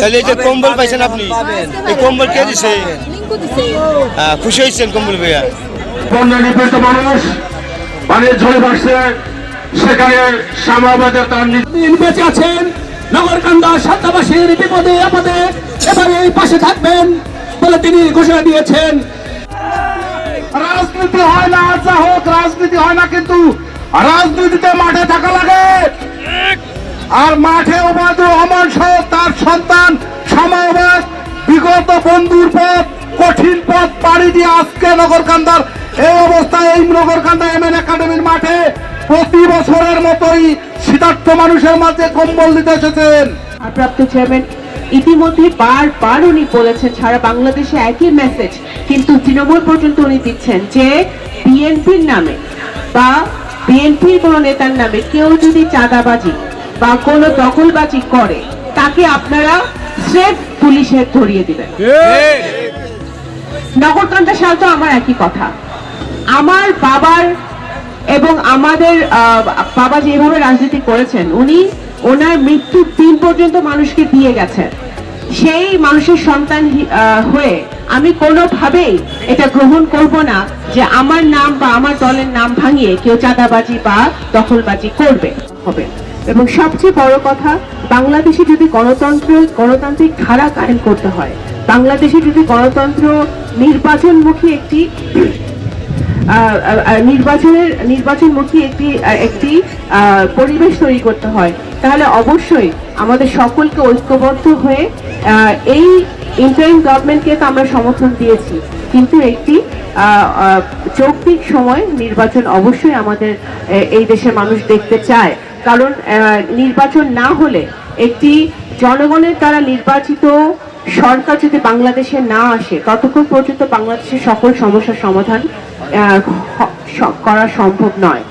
তাহলে এই যে কম্বল পাইছেন আপনি? এই কম্বল কে দিছে? আহ, খুশি হয়েছেন কম্বল ভাইয়া? বন্যা নিপীড়িত মানুষ ঝরে ভাসছে সেখানে তার বেঁচে আছেন নগরকান্দা সাতাবাসীর বিপদে আপদে। এবারে এই পাশে থাকবেন বলে তিনি ঘোষণা দিয়েছেন। রাজনীতি হয় না যা হোক রাজনীতি হয় না কিন্তু রাজনীতিতে মাঠে থাকা লাগে। আর মাঠে ওবায়দুর রহমান সহ তার সন্তান সমাবাদ বিগত বন্ধুর পথ, কঠিন পথ পাড়ি দিয়ে আজকে নগরকান্দার। এই অবস্থায় এই নগরকান্দা এম এন একাডেমির মাঠে। প্রতি বছরের মতোই শীতার্থ মানুষের মাঝে কম্বল দিতে এসেছেন। ভারপ্রাপ্ত চেয়ারম্যান ইতিমধ্যে বারবার উনি বলেছেন, সারা বাংলাদেশে একই মেসেজ কিন্তু তৃণমূল পর্যন্ত উনি দিচ্ছেন যে বিএনপির নামে বা বিএনপির কোনো নেতার নামে কেউ যদি চাঁদাবাজি বা কোনো দখলবাজি করে তাকে আপনারা স্রেফ পুলিশে ধরিয়ে দিবেন। নগরকান্দা সাল তো আমার একই কথা। আমার বাবার এবং আমাদের বাবা যেভাবে রাজনীতি করেছেন উনি ওনার মৃত্যুর দিন পর্যন্ত মানুষকে দিয়ে গেছেন। সেই মানুষের সন্তান হয়ে আমি কোনোভাবেই এটা গ্রহণ করব না যে আমার নাম বা আমার দলের নাম ভাঙিয়ে কেউ চাঁদাবাজি বা দখলবাজি করবে হবে এবং সবচেয়ে বড় কথা, বাংলাদেশে যদি গণতন্ত্র, গণতান্ত্রিক ধারা কায়েম করতে হয়, বাংলাদেশে যদি গণতন্ত্র নির্বাচনমুখী একটি নির্বাচনের, নির্বাচনমুখী একটি একটি পরিবেশ তৈরি করতে হয়, তাহলে অবশ্যই আমাদের সকলকে ঐক্যবদ্ধ হয়ে এই ইন্টারিম গভর্নমেন্টকে তো আমরা সমর্থন দিয়েছি। কিন্তু একটি যৌক্তিক সময় নির্বাচন অবশ্যই আমাদের এই দেশের মানুষ দেখতে চায়। কারণ নির্বাচন না হলে একটি জনগণের দ্বারা নির্বাচিত সরকার যদি বাংলাদেশে না আসে, ততক্ষণ পর্যন্ত বাংলাদেশের সকল সমস্যার সমাধান করা সম্ভব নয়।